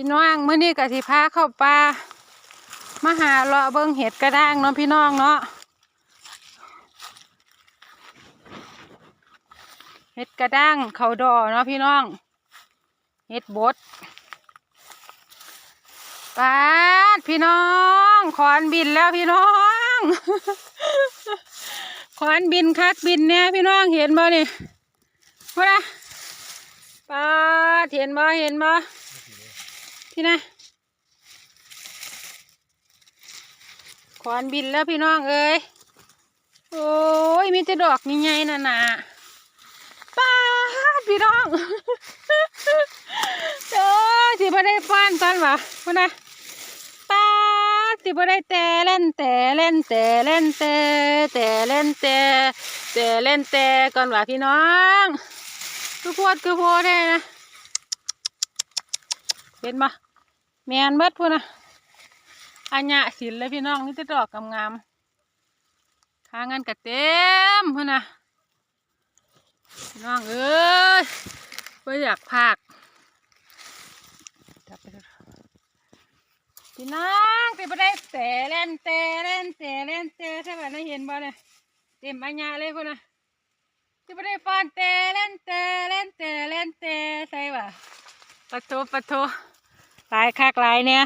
พี่น้องเมื่อนี้กะสิพาเข้าป่ามาหาเลาะเบิ่งเห็ดกระด้างเนาะพี่น้องเนาะเห็ดกระด้างเขาดอเนาะพี่น้องเห็ดบดปาดพี่น้องขอนบินแล้วพี่น้องขอนบินคักบินเนี่ยพี่น้องเห็นบ่นี่ว่าปาดเห็นบ่เห็นบ่ พี่นะขอนบินแล้วพี่น้องเอ้ยโอ้ยมีแต่ดอกนี่ไงน่ะน่ะป้าดพี่น้องเออสิบ่ได้ฟ้านกันวะว่านะป้าดสิบ่ได้แต่เล่นแต่เล่นแต่เล่นแต่แต่เล่นแต่แต่เล่นแต่ก่อนวะพี่น้องคือพวดคือโพได้นะเห็นปะ แมนเบิดพูดนะอัญญะสินเลยพี่น้องนี่จะดอกกำงามๆค้างานกระเต็มพูดนะพี่น้องเอ้ยไม่อยากพากพี่น้องติดไปได้แต่เล่นแต่เล่นแต่เล่นแต่ถ้าแบบได้เห็นบ่เนี่ยเต็มอัญญะเลยพูดนะติดไปได้ฟันแต่เล่นแต่เล่นแต่เล่นแต่ใช่ปะปะโทปะโท หลายคักหลายเนี่ย